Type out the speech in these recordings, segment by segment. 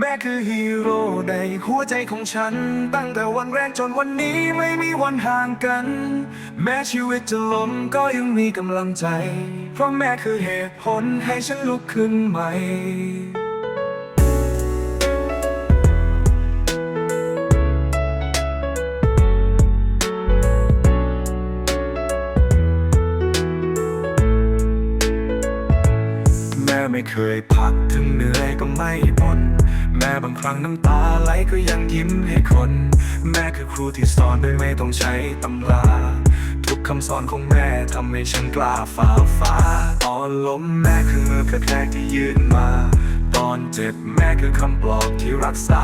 แม่คือฮีโร่ในหัวใจของฉัน ตั้งแต่วันแรกจนวันนี้ไม่มีวันห่างกัน แม้ชีวิตจะล้มก็ยังมีกำลังใจ เพราะแม่คือเหตุผลให้ฉันลุกขึ้นใหม่ ไม่เคยพักถึงเหนื่อยก็ไม่บ่นแม่บางครั้งน้ำตาไหลก็ยังยิ้มให้คน แม่คือครูที่สอนโดยไม่ต้องใช้ตำรา ทุกคำสอนของแม่ทำให้ฉันกล้าฝ่าฟ้าตอนล้มแม่คือมือแรกๆที่ยืนมา ตอนเจ็บแม่คือคำปลอบที่รักษา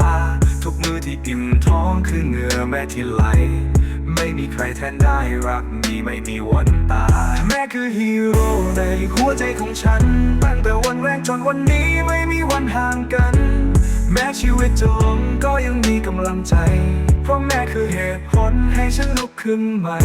ทุกมือที่อิ่มท้องคือเหงื่อแม่ที่ไหลไม่มีใครแทนได้รักนี้ไม่มีวันตาย แม่คือฮีโร่ในหัวใจของฉันตั้งแต่ จนวันนี้ไม่มีวันห่างกัน แม้ชีวิตจะล้มก็ยังมีกำลังใจ เพราะแม่คือเหตุผลให้ฉันลุกขึ้นใหม่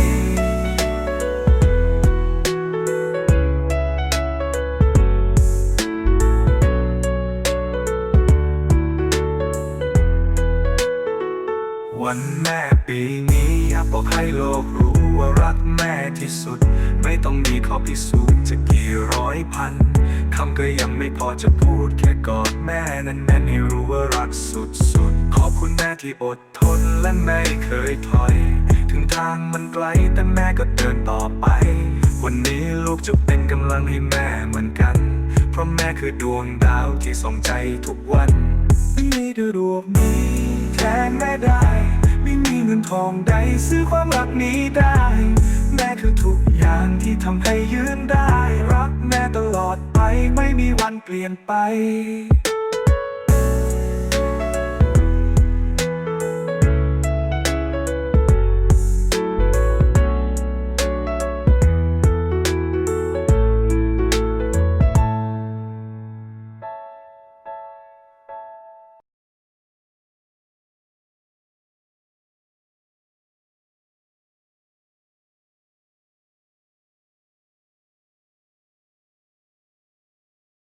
วันแม่ปีนี้อยากบอกให้โลกรู้ว่ารักแม่ที่สุด ไม่ต้องมีข้อพิสูจน์จะกี่ร้อยพัน คำก็ยังไม่พอจะพูดแค่กอดแม่นั้นแน่นให้รู้ว่ารักสุดๆ ขอบคุณแม่ที่อดทนและไม่เคยถอย ถึงทางมันไกลแต่แม่ก็เดินต่อไป วันนี้ลูกจะเป็นกำลังให้แม่เหมือนกัน เพราะแม่คือดวงดาวที่ส่องใจทุกวัน ไม่มีดดวงนี้แทนแม่ได้ ไม่มีเงินทองใดซื้อความรักนี้ได้ แม่คือทุกอย่างที่ทำให้ยืนได้ ไม่มีวันเปลี่ยนไป